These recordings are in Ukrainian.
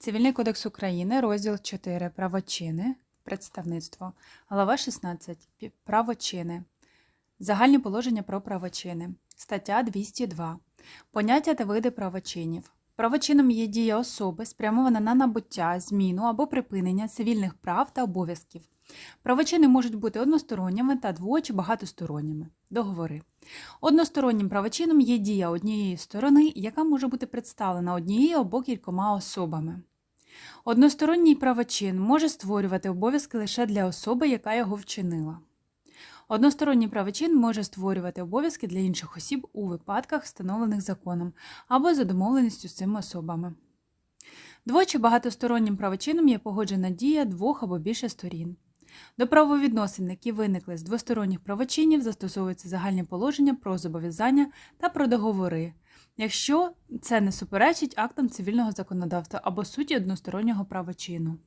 Цивільний кодекс України, розділ 4. Правочини. Представництво. Глава 16. Правочини. Загальні положення про правочини. Стаття 202. Поняття та види правочинів. Правочином є дія особи, спрямована на набуття, зміну або припинення цивільних прав та обов'язків. Правочини можуть бути односторонніми та дво- чи багатосторонніми. Договори. Одностороннім правочином є дія однієї сторони, яка може бути представлена однією або кількома особами. Односторонній правочин може створювати обов'язки лише для особи, яка його вчинила. Односторонній правочин може створювати обов'язки для інших осіб у випадках, встановлених законом, або за домовленістю з цими особами. Дво- чи багатостороннім правочином є погоджена дія двох або більше сторін. До правовідносин, які виникли з двосторонніх правочинів, застосовуються загальні положення про зобов'язання та про договори, якщо це не суперечить актам цивільного законодавства або суті одностороннього правочину.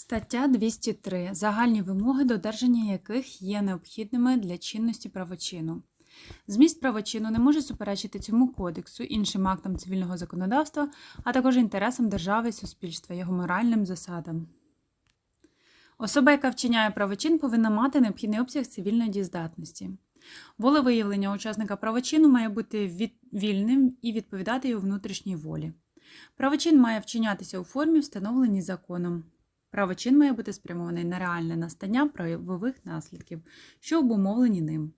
Стаття 203. Загальні вимоги, додержання яких є необхідними для чинності правочину. Зміст правочину не може суперечити цьому кодексу, іншим актам цивільного законодавства, а також інтересам держави і суспільства, його моральним засадам. Особа, яка вчиняє правочин, повинна мати необхідний обсяг цивільної дієздатності. Волевиявлення учасника правочину має бути від- вільним і відповідати його внутрішній волі. Правочин має вчинятися у формі, встановленій законом. Правочин має бути спрямований на реальне настання правових наслідків, що обумовлені ним.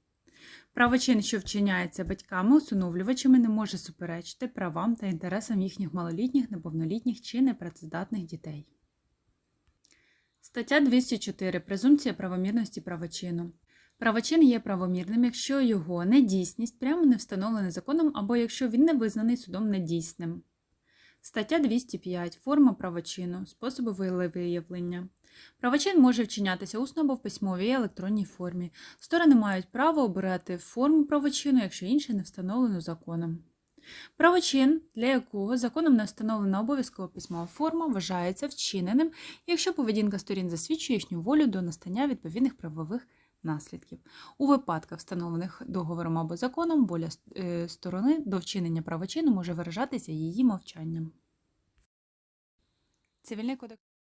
Правочин, що вчиняється батьками, усиновлювачами, не може суперечити правам та інтересам їхніх малолітніх, неповнолітніх чи непрацездатних дітей. Стаття 204. Презумпція правомірності правочину. Правочин є правомірним, якщо його недійсність прямо не встановлена законом або якщо він не визнаний судом недійсним. Стаття 205. Форма правочину. Способи виявлення. Правочин може вчинятися усно або в письмовій електронній формі. Сторони мають право обирати форму правочину, якщо інше не встановлено законом. Правочин, для якого законом не встановлена обов'язкова письмова форма, вважається вчиненим, якщо поведінка сторін засвідчує їхню волю до настання відповідних правових наслідків. У випадках, встановлених договором або законом, воля е, сторони до вчинення правочину може виражатися її мовчанням. Цивільний кодекс